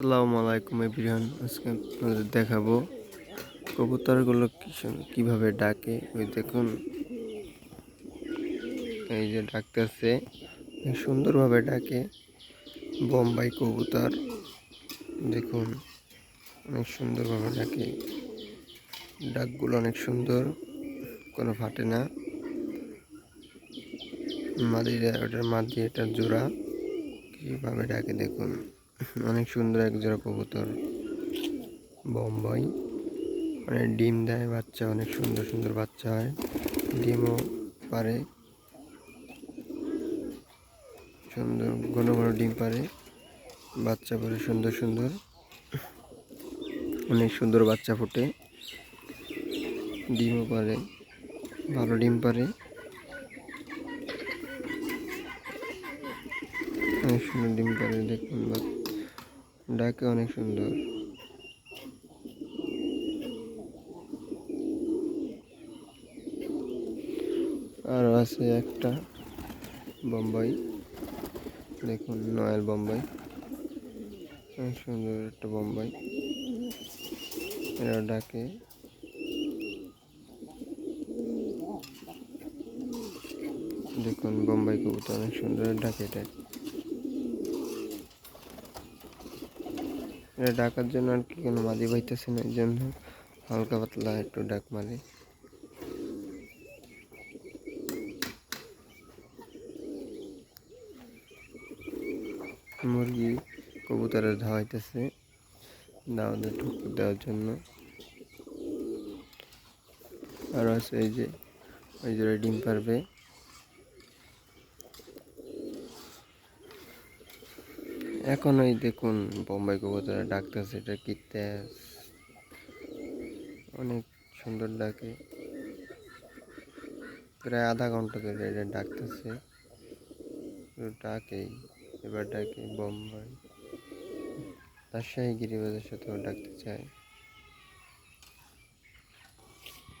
আসসালামু আলাইকুম এভরিওয়ান। আজকে আপনাদের দেখাবো কবুতরগুলো কীভাবে ডাকে। ওই দেখুন। এই যে ডাকতেছে। সুন্দরভাবে ডাকে। বোম্বাই কবুতর। দেখুন, অনেক সুন্দরভাবে ডাকে। ডাকগুলো অনেক সুন্দর। কোনো ফাটে না। মাদিরা, ওটার মাদি এটার জোড়া। কীভাবে ডাকে দেখুন। অনেক সুন্দর এক জোড়া কবুতর। বোম্বাই। মানে ডিম দেয় বাচ্চা, অনেক সুন্দর সুন্দর বাচ্চা হয়। ডিমও পারে। সুন্দর, ঘন ঘন ডিম পারে। বাচ্চা পরে সুন্দর সুন্দর। অনেক সুন্দর বাচ্চা ফোটে। ডিমও পারে। ভালো ডিম পারে। অনেক সুন্দর ডিম পারে, দেখুন বা- ডাকে অনেক সুন্দর। আরও আছে একটা বোম্বাই। দেখুন, নয়াল বোম্বাই। অনেক সুন্দর একটা বোম্বাই। এরা ডাকে। দেখুন, বোম্বাই কবুতর অনেক সুন্দর ডাকে এটা। এটা ডাকার জন্য আর কি কোনো মাদি পাইতেছে না, এই জন্য হালকা পাতলা একটু ডাক মারে। মুরগি কবুতরের ধাওয়াইতেছে দাওয়াতে ঠুকুর দেওয়ার জন্য। আর আছে এই যে, ওই যে ডিম পারবে। এখন ওই দেখুন, বোম্বাই কবুতরা ডাকতেছে এটা কি তেজ? অনেক সুন্দর ডাকে। প্রায় আধা ঘণ্টা ধরে এটা ডাকতেছে। ডাকেই এবার ডাকে বোম্বাই। রাজশাহী গিরিবাজের সাথেও ডাকতে চায়।